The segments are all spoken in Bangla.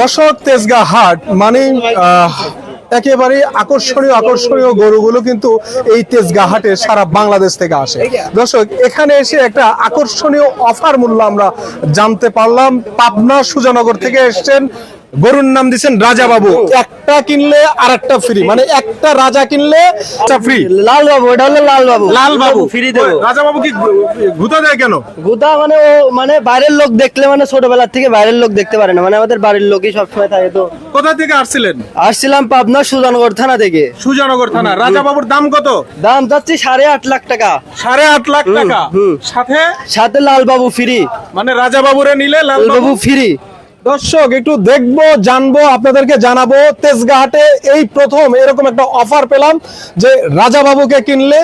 দর্শক, তেজগা হাট মানে একেবারে আকর্ষণীয় আকর্ষণীয় গরুগুলো কিন্তু এই তেজগা হাটে সারা বাংলাদেশ থেকে আসে। দর্শক, এখানে এসে একটা আকর্ষণীয় অফার মূল্য আমরা জানতে পারলাম। পাবনা সুজানগর থেকে এসেছেন গরুর নাম দিচ্ছেন রাজা বাবু। একটা কিনলে আর একটা ফ্রি মানে একটা রাজা কিনলে একটা ফ্রি লাল বাবু এটা হলো লাল বাবু। লাল বাবু ফ্রি দেবো। রাজা বাবু কি ঘুতা দেয় কেন? গুদা মানে ও মানে বাইরের লোক দেখলে মানে ছোটবেলার থেকে বাইরের লোক দেখতে পারে না। মানে আমাদের বাড়ির লোকই সবসময় থাকে তো। কোথা থেকে আসছিলেন? আসছিলাম পাবনা সুজানগর থানা থেকে। সুজানগর থানা। রাজা বাবুর দাম কত? দাম যাচ্ছে সাড়ে আট লাখ টাকা। সাড়ে আট লাখ টাকা? হুম। সাথে? সাথে লাল বাবু ফ্রি মানে রাজা বাবুরে নিলে লাল বাবু? ফ্রি দর্শক, একটু দেখব, জানব, আপনাদেরকে জানাব, তেজগাহাটে এই প্রথম এরকম একটা অফার পেলাম যে রাজা বাবুকে কিনলে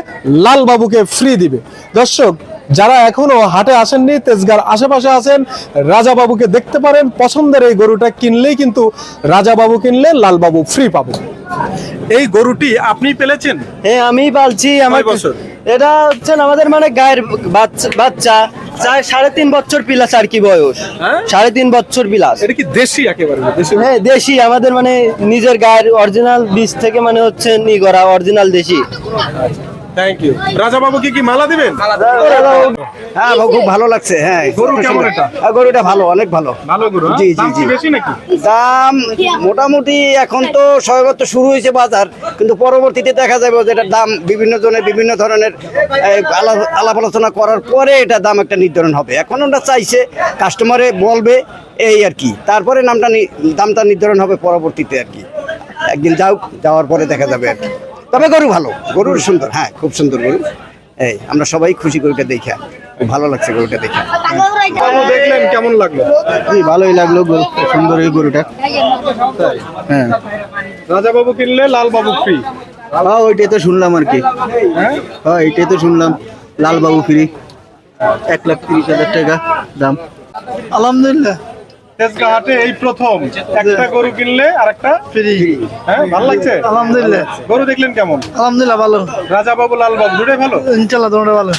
লাল বাবুকে ফ্রি দিবে। দর্শক, যারা এখনও হাটে আসেননি, তেজগার আশেপাশে আছেন, রাজা বাবুকে দেখতে পারেন, পছন্দের এই গরুটা কিনলেই কিন্তু রাজা বাবু কিনলে লাল বাবু ফ্রি পাবে এই গরুটি আপনি পেলেছেন? হ্যাঁ আমি পালছি। আমার বছর? এটা হচ্ছেন আমাদের মানে গায়ের বাচ্চা বাচ্চা। সাড়ে তিন বছর পিলাস আর কি বয়স। হ্যাঁ? সাড়ে তিন বছর পিলাস। এটা কি দেশি একেবারে হ্যাঁ দেশি। আমাদের মানে নিজের গায়ের অরিজিনাল বীজ থেকে মানে হচ্ছে নি করা অরিজিনাল দেশি। থ্যাংক ইউ রাজা বাবুকে কি মালা দিবেন? হ্যাঁ খুব ভালো লাগছে হ্যাঁ। গরু কেমন এটা? হ্যাঁ, গরুটা ভালো অনেক ভালো। ভালো গরু হ্যাঁ? জি, জি, জি। বেশি নাকি? দাম মোটামুটি এখন তো সবেমাত্র শুরু হয়েছে বাজার কিন্তু পরবর্তীতে দেখা যাবে যে এটার দাম বিভিন্ন জনের বিভিন্ন ধরনের আলাপ আলোচনা করার পরে এটা দাম একটা নির্ধারণ হবে। এখন ওটা চাইছে কাস্টমারে বলবে এই আর কি। তারপরে নামটা নি- দামটা নির্ধারণ হবে পরবর্তীতে আর কি। একদিন যাও যাওয়ার পরে দেখা যাবে আর কি। তবে গরু ভালো। গরুর সুন্দর হ্যাঁ খুব সুন্দর গরু। এই আমরা সবাই খুশি গরুটা দেখে। খুব ভালো লাগছে গরুটা দেখা। বাবু দেখলেন কেমন লাগল? জি ভালোই লাগল গরু সুন্দর এই গরুটা। হ্যাঁ। রাজা বাবু কিনলে লাল বাবু ফ্রি হ্যাঁ ওইটাই তো শুনলাম আর কি। হ্যাঁ? হ্যাঁ এইটাই তো শুনলাম। লালবাবু ফ্রি এক লাখ তিরিশ হাজার টাকা দাম। আলহামদুলিল্লাহ। তেজগা হাটে এই প্রথম। একটা গরু কিনলে আর একটা ফ্রি হ্যাঁ ভালো লাগছে? আলহামদুলিল্লাহ। গরু দেখলেন কেমন? আলহামদুলিল্লাহ ভালো। রাজা বাবু লাল বাবু দুটোই ভালো? ইনশাল্লাহ তোমরা ভালো।